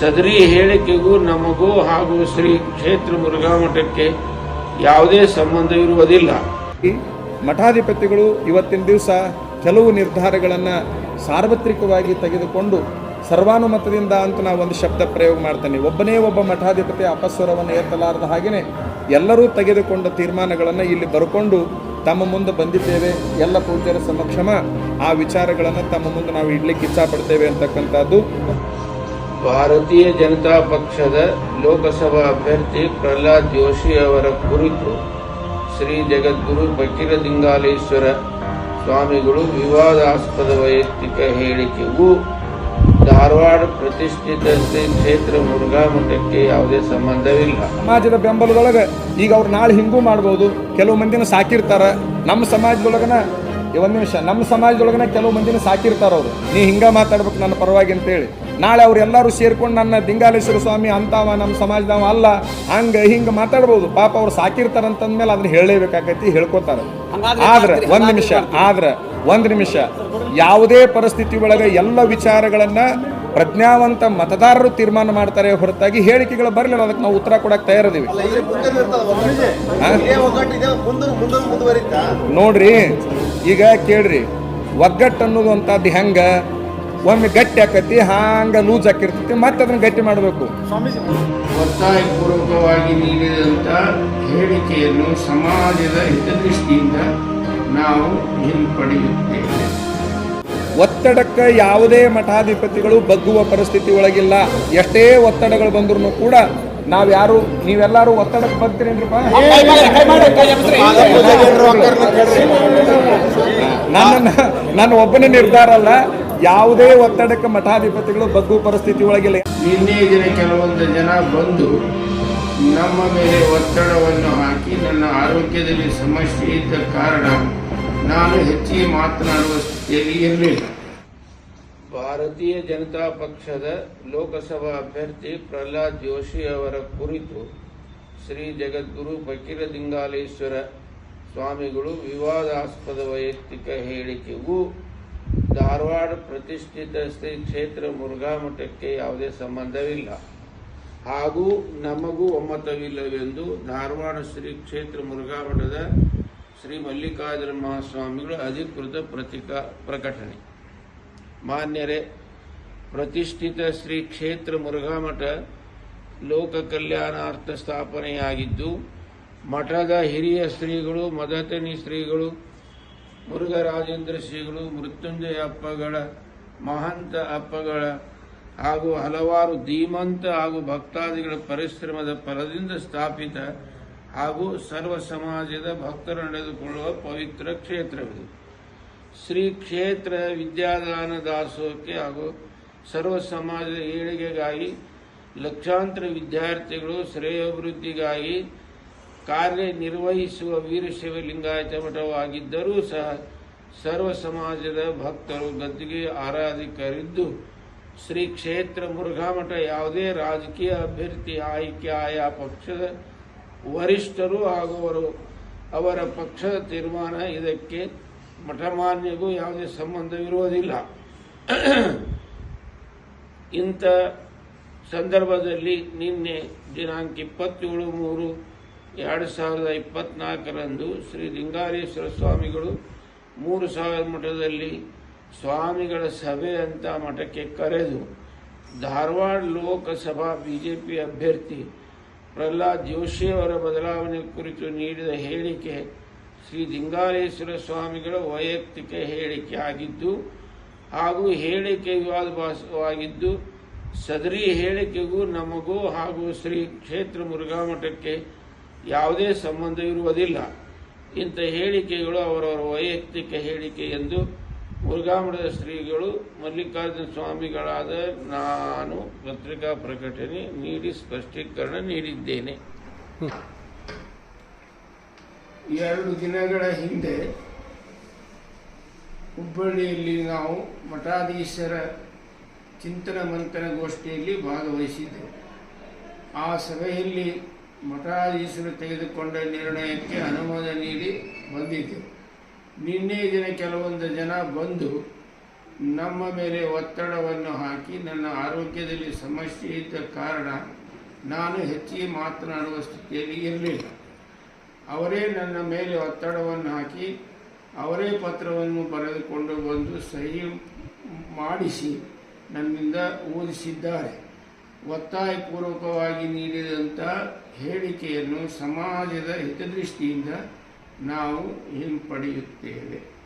ಸದರಿ ಹೇಳಿಕೆಗೂ ನಮಗೂ ಹಾಗೂ ಶ್ರೀ ಕ್ಷೇತ್ರ ಮುರುಘಾಮಠಕ್ಕೆ ಯಾವುದೇ ಸಂಬಂಧ ಇರುವುದಿಲ್ಲ. ಮಠಾಧಿಪತಿಗಳು ಇವತ್ತಿನ ದಿವಸ ಕೆಲವು ನಿರ್ಧಾರಗಳನ್ನು ಸಾರ್ವತ್ರಿಕವಾಗಿ ತೆಗೆದುಕೊಂಡು ಸರ್ವಾನುಮತದಿಂದ ಅಂತ ನಾವು ಒಂದು ಶಬ್ದ ಪ್ರಯೋಗ ಮಾಡ್ತೇನೆ. ಒಬ್ಬನೇ ಒಬ್ಬ ಮಠಾಧಿಪತಿ ಅಪಸ್ವರವನ್ನು ಏರ್ತಲಾರದ ಹಾಗೆಯೇ ಎಲ್ಲರೂ ತೆಗೆದುಕೊಂಡ ತೀರ್ಮಾನಗಳನ್ನು ಇಲ್ಲಿ ಬರ್ಕೊಂಡು ತಮ್ಮ ಮುಂದೆ ಬಂದಿದ್ದೇವೆ. ಎಲ್ಲ ಪೂಜ್ಯರ ಸಮಕ್ಷಮ ಆ ವಿಚಾರಗಳನ್ನು ತಮ್ಮ ಮುಂದೆ ನಾವು ಇಡ್ಲಿಕ್ಕೆ ಇಚ್ಛಾಪಡ್ತೇವೆ ಅಂತಕ್ಕಂಥದ್ದು. ಭಾರತೀಯ ಜನತಾ ಪಕ್ಷದ ಲೋಕಸಭಾ ಅಭ್ಯರ್ಥಿ ಪ್ರಹ್ಲಾದ್ ಜೋಶಿ ಅವರ ಕುರಿತು ಶ್ರೀ ಜಗದ್ಗುರು ಫಕೀರದಿಂಗಾಲೇಶ್ವರ ಸ್ವಾಮಿಗಳು ವಿವಾದಾಸ್ಪದ ವೈಯಕ್ತಿಕ ಹೇಳಿಕೆಗೂ ಧಾರವಾಡ ಪ್ರತಿಷ್ಠಿತ ಶ್ರೀ ಕ್ಷೇತ್ರ ಮುರುಘಾ ಮಠಕ್ಕೆ ಯಾವುದೇ ಸಂಬಂಧವಿಲ್ಲ. ಸಮಾಜದ ಬೆಂಬಲದೊಳಗೆ ಈಗ ಅವ್ರು ನಾಳೆ ಹಿಂಗೂ ಮಾಡ್ಬೋದು. ಕೆಲವು ಮಂದಿನ ಸಾಕಿರ್ತಾರ. ನಮ್ಮ ಸಮಾಜದೊಳಗನ ಒಂದು ನಿಮಿಷ, ನಮ್ಮ ಸಮಾಜದೊಳಗನ ಕೆಲವು ಮಂದಿನ ಸಾಕಿರ್ತಾರ ಅವರು. ನೀ ಹಿಂಗ ಮಾತಾಡ್ಬೇಕು ನನ್ನ ಪರವಾಗಿ ಅಂತೇಳಿ. ನಾಳೆ ಅವ್ರು ಎಲ್ಲರೂ ಸೇರ್ಕೊಂಡು ನನ್ನ ದಿಂಗಾಲೇಶ್ವರ ಸ್ವಾಮಿ ಅಂತಾವ ನಮ್ಮ ಸಮಾಜದವ ಅಲ್ಲ ಹಂಗೆ ಹಿಂಗ ಮಾತಾಡ್ಬೋದು. ಪಾಪ ಅವ್ರು ಸಾಕಿರ್ತಾರೆ ಅಂತಂದ್ಮೇಲೆ ಅದನ್ನ ಹೇಳಲೇಬೇಕಾಗೈತಿ ಹೇಳ್ಕೊತಾರ. ಆದ್ರೆ ಒಂದು ನಿಮಿಷ ಆದ್ರೆ ಒಂದು ನಿಮಿಷ. ಯಾವುದೇ ಪರಿಸ್ಥಿತಿ ಒಳಗೆ ಎಲ್ಲ ವಿಚಾರಗಳನ್ನ ಪ್ರಜ್ಞಾವಂತ ಮತದಾರರು ತೀರ್ಮಾನ ಮಾಡ್ತಾರೆ ಹೊರತಾಗಿ ಹೇಳಿಕೆಗಳು ಬರಲಿಲ್ಲ ಅದಕ್ಕೆ ನಾವು ಉತ್ತರ ಕೊಡಕ್ಕೆ ತಯಾರಿದ್ದೀವಿ. ನೋಡ್ರಿ ಈಗ ಕೇಳ್ರಿ ಒಗ್ಗಟ್ಟು ಅನ್ನೋದು ಅಂತದ್ದು ಹೆಂಗ? ಒಮ್ಮೆ ಗಟ್ಟಿ ಆಕತಿ ಹಾಂಗ ಲೂಸ್ ಆಕಿರ್ತೈತಿ ಮತ್ತೆ ಅದನ್ನ ಗಟ್ಟಿ ಮಾಡಬೇಕು ಒತ್ತಾಯಪೂರ್ವಕವಾಗಿ ನೀಡಿದಂಥ ಹೇಳಿಕೆಯನ್ನು ಸಮಾಜದ ಹಿತದೃಷ್ಟಿಯಿಂದ ನಾವು ಹಿಂಪಡೆಯುತ್ತೇವೆ ಒತ್ತಡಕ್ಕೆ ಯಾವುದೇ ಮಠಾಧಿಪತಿಗಳು ಬಗ್ಗುವ ಪರಿಸ್ಥಿತಿ ಒಳಗಿಲ್ಲ ಎಷ್ಟೇ ಒತ್ತಡಗಳು ಬಂದ್ರು ಕೂಡ ನಾವ್ ಯಾರು ನೀವೆಲ್ಲರೂ ಒತ್ತಡಕ್ಕೆ ಬಗ್ತೀರೇನ್ರಿಪ್ಪ ನನ್ನ ನನ್ನ ಒಬ್ಬನೇ ನಿರ್ಧಾರ ಅಲ್ಲ ಯಾವುದೇ ಒತ್ತಡಕ್ಕೆ ಮಠಾಧಿಪತಿಗಳು ಬಗ್ಗು ಪರಿಸ್ಥಿತಿ ಒಳಗಿಲ್ಲ. ನಿನ್ನೆ ದಿನ ಕೆಲವೊಂದು ಜನ ಬಂದು ನಮ್ಮ ಮೇಲೆ ಒತ್ತಡವನ್ನು ಹಾಕಿ ನನ್ನ ಆರೋಗ್ಯದಲ್ಲಿ ಸಮಸ್ಯೆ ಇದ್ದ ಕಾರಣ ನಾನು ಹೆಚ್ಚಿಗೆ ಮಾತನಾಡುವ ಸ್ಥಿತಿಯಲ್ಲಿ ಇರಲಿಲ್ಲ. ಭಾರತೀಯ ಜನತಾ ಪಕ್ಷದ ಲೋಕಸಭಾ ಅಭ್ಯರ್ಥಿ ಪ್ರಹ್ಲಾದ್ ಜೋಶಿ ಅವರ ಕುರಿತು ಶ್ರೀ ಜಗದ್ಗುರು ಫಕೀರದಿಂಗಾಲೇಶ್ವರ ಸ್ವಾಮಿಗಳು ವಿವಾದಾಸ್ಪದ ವೈಯಕ್ತಿಕ ಹೇಳಿಕೆಗೂ ಧಾರವಾಡ ಪ್ರತಿಷ್ಠಿತ ಶ್ರೀ ಕ್ಷೇತ್ರ ಮುರುಘಾ ಮಠಕ್ಕೆ ಯಾವುದೇ ಸಂಬಂಧವಿಲ್ಲ. ಹಾಗೂ ನಮಗೂ ಒಮ್ಮತವಿಲ್ಲವೆಂದು ಧಾರವಾಡ ಶ್ರೀ ಕ್ಷೇತ್ರ ಮುರುಘಾ ಮಠದ ಶ್ರೀ ಮಲ್ಲಿಕಾರ್ಜುನ ಮಹಾಸ್ವಾಮಿಗಳು ಅಧಿಕೃತ ಪ್ರತಿಕಾ, ಪ್ರಕಟಣೆ. ಮಾನ್ಯರೇ, ಪ್ರತಿಷ್ಠಿತ ಶ್ರೀ ಕ್ಷೇತ್ರ ಮುರುಘಾ ಮಠ ಲೋಕ ಕಲ್ಯಾಣಾರ್ಥ ಸ್ಥಾಪನೆಯಾಗಿದ್ದು, ಮಠದ ಹಿರಿಯ ಶ್ರೀಗಳು, ಮದತನಿ ಶ್ರೀಗಳು ಮುರುಘರಾಜೇಂದ್ರ ಶ್ರೀಗಳು, ಮೃತ್ಯುಂಜಯ ಅಪ್ಪಗಳ, ಮಹಂತ ಅಪ್ಪಗಳ ಹಾಗೂ ಹಲವಾರು ಧೀಮಂತ ಹಾಗೂ ಭಕ್ತಾದಿಗಳ ಪರಿಶ್ರಮದ ಫಲದಿಂದ ಸ್ಥಾಪಿತ ಹಾಗೂ ಸರ್ವ ಸಮಾಜದ ಭಕ್ತರು ನಡೆದುಕೊಳ್ಳುವ ಪವಿತ್ರ ಕ್ಷೇತ್ರವಿದು. ಶ್ರೀ ಕ್ಷೇತ್ರ ವಿದ್ಯಾದಾನ ದಾಸೋಹಕ್ಕೆ ಹಾಗೂ ಸರ್ವ ಸಮಾಜದ ಏಳಿಗೆಗಾಗಿ ಲಕ್ಷಾಂತರ ವಿದ್ಯಾರ್ಥಿಗಳು ಶ್ರೇಯೋಭಿವೃದ್ಧಿಗಾಗಿ ಕಾರ್ಯನಿರ್ವಹಿಸುವ ವೀರಶೈವ ಲಿಂಗಾಯತ ಮಠವಾಗಿದ್ದರೂ ಸಹ ಸರ್ವ ಸಮಾಜದ ಭಕ್ತರು ಗದ್ದಿಗೆ ಆರಾಧಿಕರಿದ್ದು, ಶ್ರೀ ಕ್ಷೇತ್ರ ಮುರುಘಾಮಠ ಯಾವುದೇ ರಾಜಕೀಯ ಅಭ್ಯರ್ಥಿ, ಆಯ್ಕೆ ಆಯಾ ಪಕ್ಷದ ವರಿಷ್ಠರು ಹಾಗೂ ಅವರು ಪಕ್ಷದ ತೀರ್ಮಾನ ಇದಕ್ಕೆ ಮಠಮಾನ್ಯಗೂ ಯಾವುದೇ ಸಂಬಂಧವಿರುವುದಿಲ್ಲ. ಇಂಥ ಸಂದರ್ಭದಲ್ಲಿ ನಿನ್ನೆ ದಿನಾಂಕ ಇಪ್ಪತ್ತೇಳು ಮೂರು ಎರಡು ಸಾವಿರದ ಇಪ್ಪತ್ನಾಲ್ಕರಂದು ಶ್ರೀ ಲಿಂಗಾರೇಶ್ವರ ಸ್ವಾಮಿಗಳು ಮೂರು ಸಾವಿರ ಮಠದಲ್ಲಿ ಸ್ವಾಮಿಗಳ ಸಭೆ ಅಂತ ಮಠಕ್ಕೆ ಕರೆದು ಧಾರವಾಡ ಲೋಕಸಭಾ ಬಿಜೆಪಿ ಅಭ್ಯರ್ಥಿ ಪ್ರಹ್ಲಾದ್ ಜೋಶಿ ಅವರ ಬದಲಾವಣೆ ಕುರಿತು ನೀಡಿದ ಹೇಳಿಕೆ ಶ್ರೀ ಲಿಂಗಾರೇಶ್ವರ ಸ್ವಾಮಿಗಳ ವೈಯಕ್ತಿಕ ಹೇಳಿಕೆ ಆಗಿದ್ದು, ಹಾಗೂ ಹೇಳಿಕೆ ವಿವಾದವಾಗಿದ್ದು ಸದರಿ ಹೇಳಿಕೆಗೂ ನಮಗೂ ಹಾಗೂ ಶ್ರೀ ಕ್ಷೇತ್ರ ಮುರುಘಾ ಮಠಕ್ಕೆ ಯಾವುದೇ ಸಂಬಂಧ ಇರುವುದಿಲ್ಲ. ಇಂಥ ಹೇಳಿಕೆಗಳು ಅವರವರ ವೈಯಕ್ತಿಕ ಹೇಳಿಕೆ ಎಂದು ಮುರುಘಾಮಠದ ಶ್ರೀಗಳು ಮಲ್ಲಿಕಾರ್ಜುನ ಸ್ವಾಮಿಗಳಾದ ನಾನು ಪತ್ರಿಕಾ ಪ್ರಕಟಣೆ ನೀಡಿ ಸ್ಪಷ್ಟೀಕರಣ ನೀಡಿದ್ದೇನೆ. ಎರಡು ದಿನಗಳ ಹಿಂದೆ ಹುಬ್ಬಳ್ಳಿಯಲ್ಲಿ ನಾವು ಮಠಾಧೀಶರ ಚಿಂತನ ಮಂಥನ ಗೋಷ್ಠಿಯಲ್ಲಿ ಭಾಗವಹಿಸಿದ್ದೆವು. ಆ ಸಭೆಯಲ್ಲಿ ಮಠಾಧೀಶರು ತೆಗೆದುಕೊಂಡ ನಿರ್ಣಯಕ್ಕೆ ಅನುಮೋದನೆ ನೀಡಿ ಬಂದಿದ್ದೆವು ನಿನ್ನೆ ದಿನ ಕೆಲವೊಂದು ಜನ ಬಂದು ನಮ್ಮ ಮೇಲೆ ಒತ್ತಡವನ್ನು ಹಾಕಿ ನನ್ನ ಆರೋಗ್ಯದಲ್ಲಿ ಸಮಸ್ಯೆ ಇದ್ದ ಕಾರಣ ನಾನು ಹೆಚ್ಚಿಗೆ ಮಾತನಾಡುವ ಸ್ಥಿತಿಯಲ್ಲಿ ಇರಲಿಲ್ಲ. ಅವರೇ ನನ್ನ ಮೇಲೆ ಒತ್ತಡವನ್ನು ಹಾಕಿ ಅವರೇ ಪತ್ರವನ್ನು ಬರೆದುಕೊಂಡು ಬಂದು ಸಹಿ ಮಾಡಿಸಿ ನನ್ನಿಂದ ಓದಿಸಿದ್ದಾರೆ. ಒತ್ತಾಯಪೂರ್ವಕವಾಗಿ ನೀಡಿದಂಥ ಹೇಳಿಕೆಯನ್ನು ಸಮಾಜದ ಹಿತದೃಷ್ಟಿಯಿಂದ ನಾವು ಹಿಂಪಡೆಯುತ್ತೇವೆ.